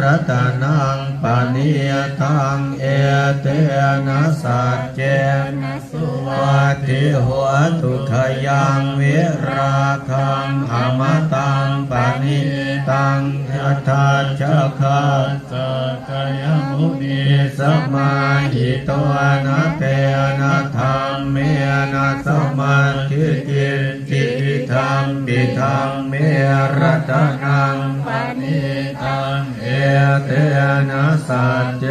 รัตนังปานิยตังเอเตนะสัจเจนะสุวัติหัวทุขยังวิราคังอมตังปานิตังยัตถาจคาสักยมุนีสมาหิตวนะเตนะธรรมเมนะสมาธิจิติธรรมปิธรรมเมรัตนังปานิตัง เตนะสัจเจ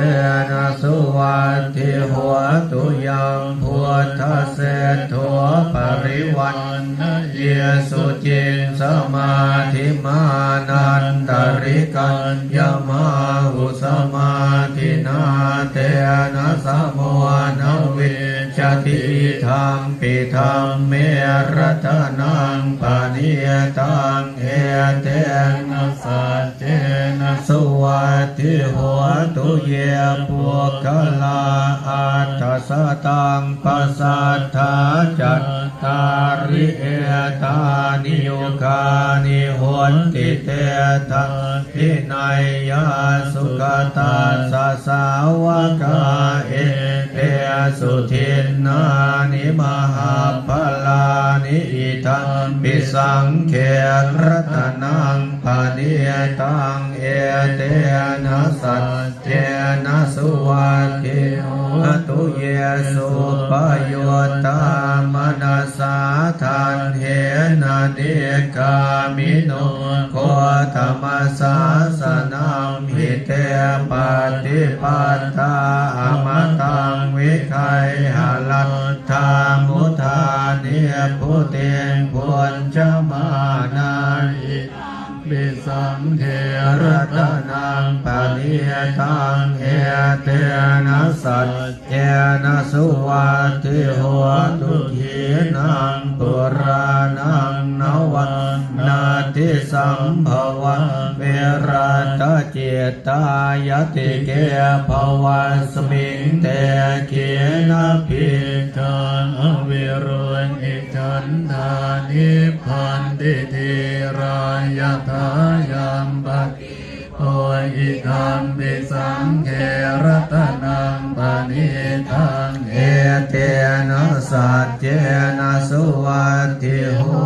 นะสุวัตถิหัวตุยังพุทธเศธโทปริวันเยสุจินสมาธิมานันตริกัญญมาหุสมาธินาเตนะสมโมนวิ ชติธรรมปิธรรมเมรัตนังปานิยตังเอเตนะสัจเจนะสวัตถิหัวตุเยปุคลาอัตถสตังปัสสัทธาจัตตาริเอตานิโยคานิโหนติเตทังทินัยยาสุขตาสสาวกาเอเตสุทินนานิ มหาพลานิอิทังปิสังเขรัตนังปานิยตังเอเตนะสัจเจนะสุวัตถิหตุเยสุปโยตามนัสสาทันเหนะเดกามิโนโคธรรมสาสนังหิเตปฏิปัตตาอมตังวิไคหล ตถามุทานิพุเตงพุญจมานาอิปิสังเทระตนังปะนิยตังเอเตนะสัจเจนะสุวัติหัวตุขีนังปุ สัมภวันเวรัตเจตายติเกภวัสมิงเตเกนะพิทังอวิรุณอิจันทานิพันติเทรายทายัมปติโออิธัมปิสังเขรัตนังปานิทังเอเตนะสัจเจนะสุวัติหั